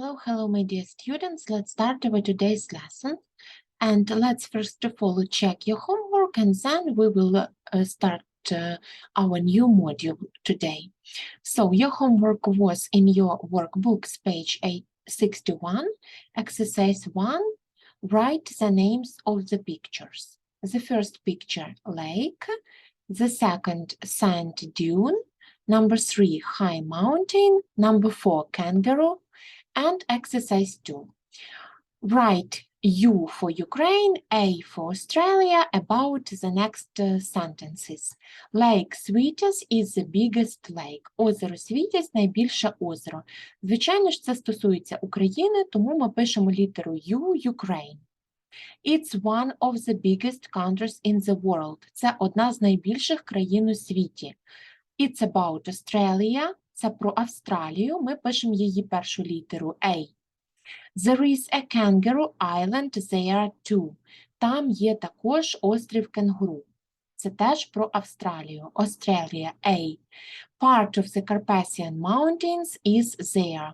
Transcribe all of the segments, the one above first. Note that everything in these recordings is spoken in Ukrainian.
Hello, hello, my dear students. Let's start with today's lesson. And let's first of all check your homework and then we will uh, start uh, our new module today. So your homework was in your workbooks, page 861, exercise 1, write the names of the pictures. The first picture, lake. The second, sand dune. Number three, high mountain. Number four, kangaroo. And exercise two. Write U for Ukraine, A for Australia about the next uh, sentences. Lake Світязь is the biggest lake. Озеро Світязь – найбільше озеро. Звичайно ж, це стосується України, тому ми пишемо літеру U, Ukraine. It's one of the biggest countries in the world. Це одна з найбільших країн у світі. It's about Australia. Це про Австралію. Ми пишемо її першу літеру A. There is a kangaroo island there too. Там є також острів кенгуру. Це теж про Австралію. Australia A. Part of the Carpathian Mountains is there.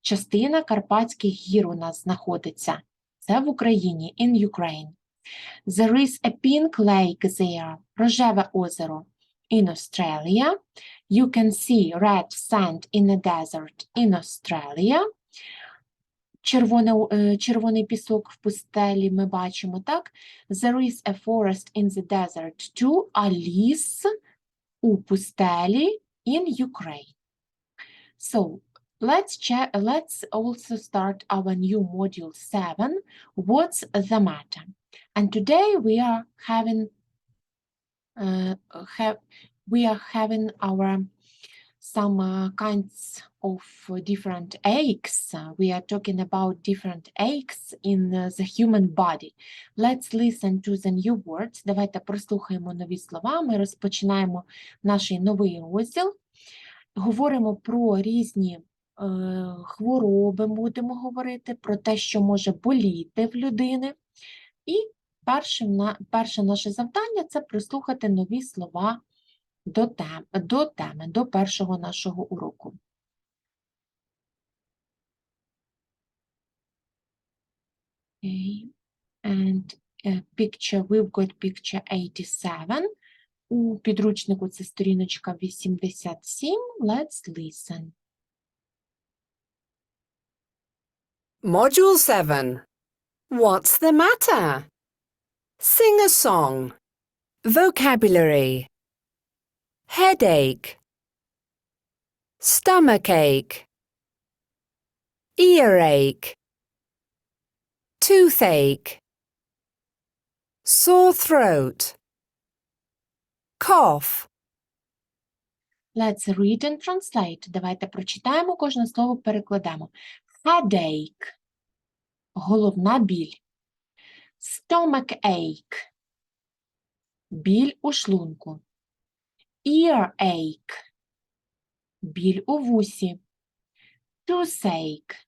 Частина Карпатських гір у нас знаходиться. Це в Україні, in Ukraine. There is a pink lake there. Рожеве озеро. In Australia. You can see red sand in the desert in Australia. Червоне, е, червоний пісок в пустелі ми бачимо, так? There is a forest in the desert too, а ліс у пустелі in Ukraine. So, let's check, let's also start our new module 7, What's the matter? And today we are having uh, have we are having our some uh, kinds of uh, different aches. Uh, we are talking about different aches in uh, the human body. Let's listen to the new words. Давайте прослухаємо нові слова. Ми розпочинаємо наш новий розділ. Говоримо про різні е, хвороби, будемо говорити, про те, що може боліти в людини. І першим перше наше завдання це прослухати нові слова до тем, до теми, до першого нашого уроку. Okay. And uh, picture, we've got picture 87. У підручнику це сторіночка 87. Let's listen. Module 7. What's the matter? Sing a song. Vocabulary. Headache. Stomachache. Earache. Toothache. Sore throat. Cough. Let's read and translate. Давайте прочитаємо, кожне слово перекладемо. Headache – головна біль. Stomach ache – біль у шлунку. Earache – біль у вусі. Toothache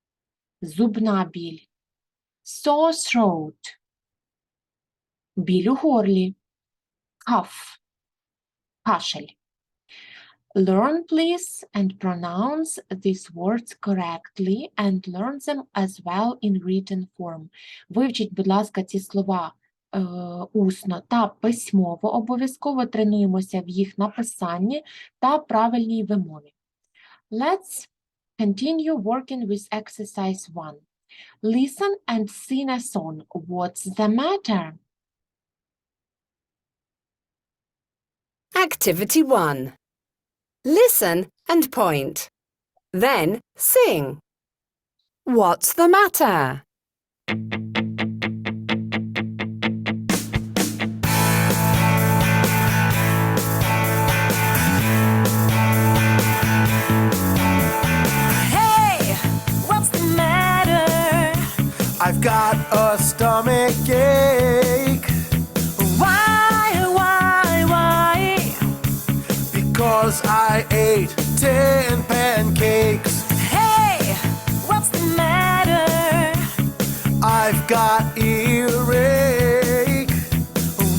– зубна біль. Sore throat – біль у горлі. Cough – кашель. Learn, please, and pronounce these words correctly and learn them as well in written form. Вивчіть, будь ласка, ці слова е, усно та письмово. Обов'язково тренуємося в їх написанні та правильній вимові. Let's continue working with exercise 1. Listen and sing a song. What's the matter? Activity 1. Listen and point. Then sing. What's the matter? Hey, what's the matter? I've got a stomach ten pancakes. Hey, what's the matter? I've got earache.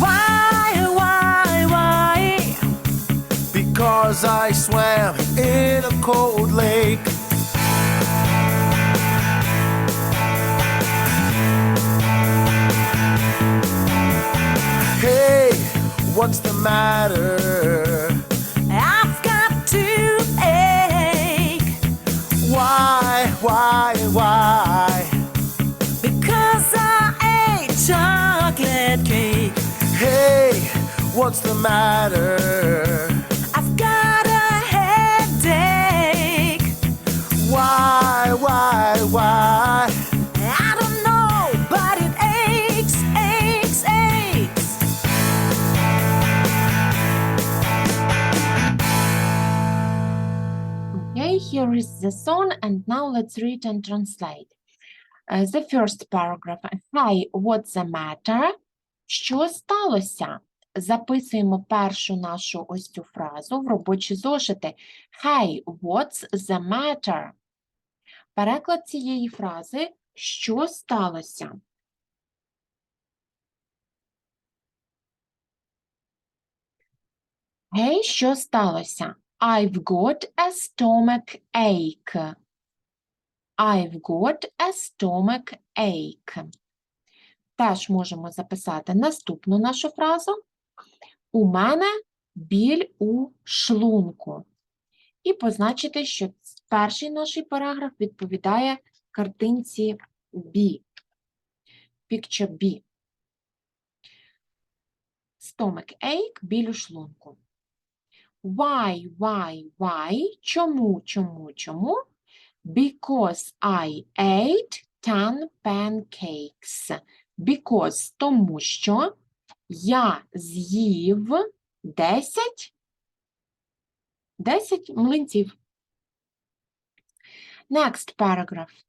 Why, why, why? Because I swam in a cold lake. Hey, what's the matter? what's the matter? I've got a headache. Why, why, why? I don't know, but it aches, aches, aches. Okay, here is the song, and now let's read and translate. Uh, the first paragraph. Hi, what's the matter? Що сталося? Записуємо першу нашу ось цю фразу в робочі зошити. Hey, what's the matter? Переклад цієї фрази Що сталося? Гей, що сталося? I've got a stomach ache. I've got a stomach ache. Теж можемо записати наступну нашу фразу. У мене біль у шлунку. І позначити, що перший наш параграф відповідає картинці B. Picture B. Stomach ache, біль у шлунку. Why, why, why? Чому, чому, чому? Because I ate 10 pancakes. Because, тому що я з'їв 10, 10 млинців. Next paragraph.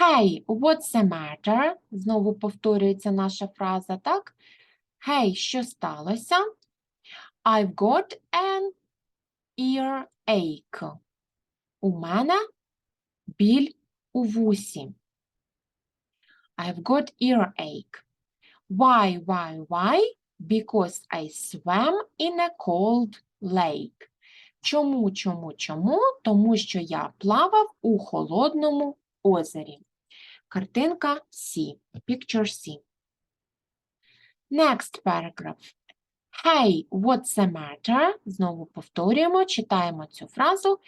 Hey, what's the matter? Знову повторюється наша фраза, так? Hey, що сталося? I've got an earache. У мене біль у вусі. I've got earache. Why, why, why? Because I swam in a cold lake. Чому, чому, чому? Тому що я плавав у холодному озері. Картинка C. Picture C. Next paragraph. Hey, what's the matter? Знову повторюємо, читаємо цю фразу.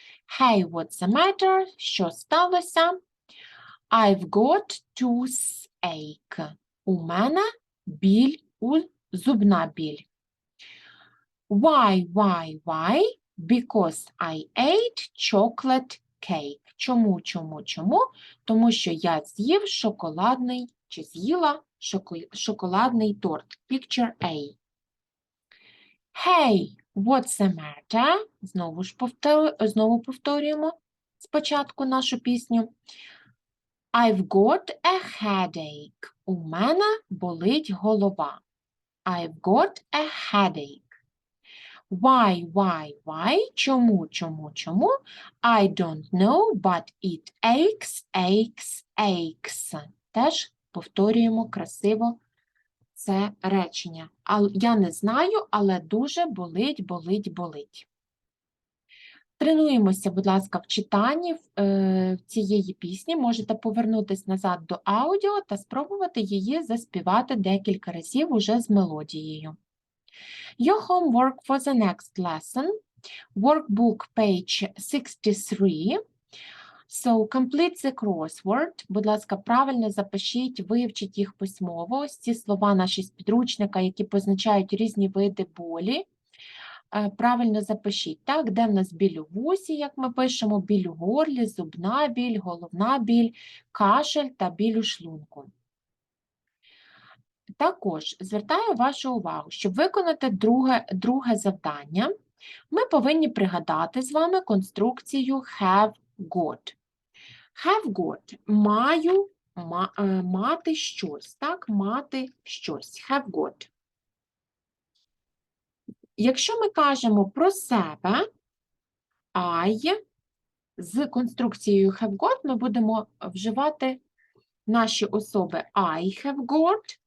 Hey, what's the matter? Що сталося? I've got toothache. У мене біль у зубна біль. Why, why, why? Because I ate chocolate cake. Чому, чому, чому? Тому що я з'їв шоколадний чи з'їла шоколадний торт. Picture A. Hey, what's the matter? Знову ж повтор... знову повторюємо спочатку нашу пісню. I've got a headache. У мене болить голова. I've got a headache. Why, why, why? Чому, чому, чому? I don't know, but it aches, aches, aches. Теж повторюємо красиво це речення. Я не знаю, але дуже болить, болить, болить. Тренуємося, будь ласка, в читанні е, цієї пісні. Можете повернутися назад до аудіо та спробувати її заспівати декілька разів уже з мелодією. Your homework for the next lesson. Workbook page 63. So, complete the crossword. Будь ласка, правильно запишіть, вивчіть їх письмово. Ось ці слова наші з підручника, які позначають різні види болі. Е, Правильно запишіть, так, де в нас біль у вусі, як ми пишемо, біль у горлі, зубна біль, головна біль, кашель та біль у шлунку. Також звертаю вашу увагу, щоб виконати друге, друге завдання, ми повинні пригадати з вами конструкцію have got. Have got – маю, ма, е, мати щось, так, мати щось. Have got. Якщо ми кажемо про себе, I з конструкцією have got ми будемо вживати наші особи I have got,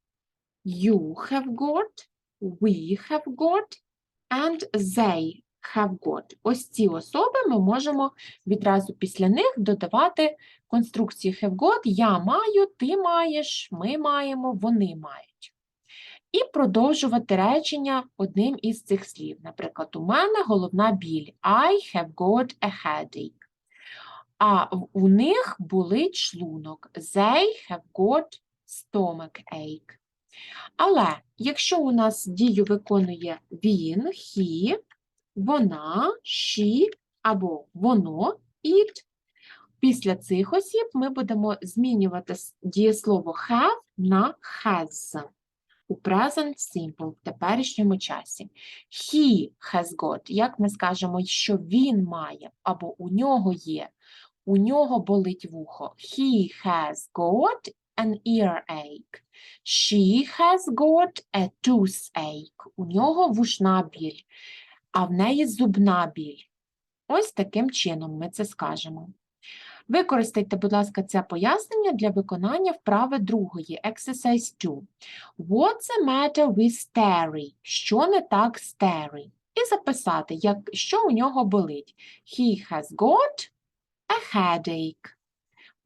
you have got, we have got and they have got. Ось ці особи ми можемо відразу після них додавати конструкцію have got. Я маю, ти маєш, ми маємо, вони мають. І продовжувати речення одним із цих слів. Наприклад, у мене головна біль. I have got a headache. А у них болить шлунок. They have got stomach ache. Але якщо у нас дію виконує він, he, вона, she або воно, it, після цих осіб ми будемо змінювати дієслово have на has у present simple в теперішньому часі. He has got, як ми скажемо, що він має або у нього є, у нього болить вухо. He has got an earache. She has got a toothache. У нього вушна біль, а в неї зубна біль. Ось таким чином ми це скажемо. Використайте, будь ласка, це пояснення для виконання вправи другої, exercise 2. What's the matter with Terry? Що не так з Terry? І записати, як, що у нього болить. He has got a headache.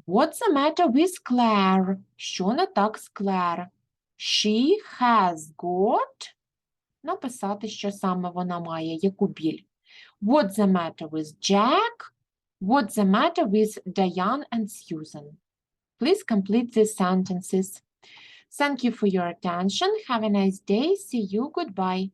What's the matter with Claire? Що не так з Claire? She has got. Написати, що саме вона має, яку біль. What's the matter with Jack? What's the matter with Diane and Susan? Please complete these sentences. Thank you for your attention. Have a nice day. See you. Goodbye.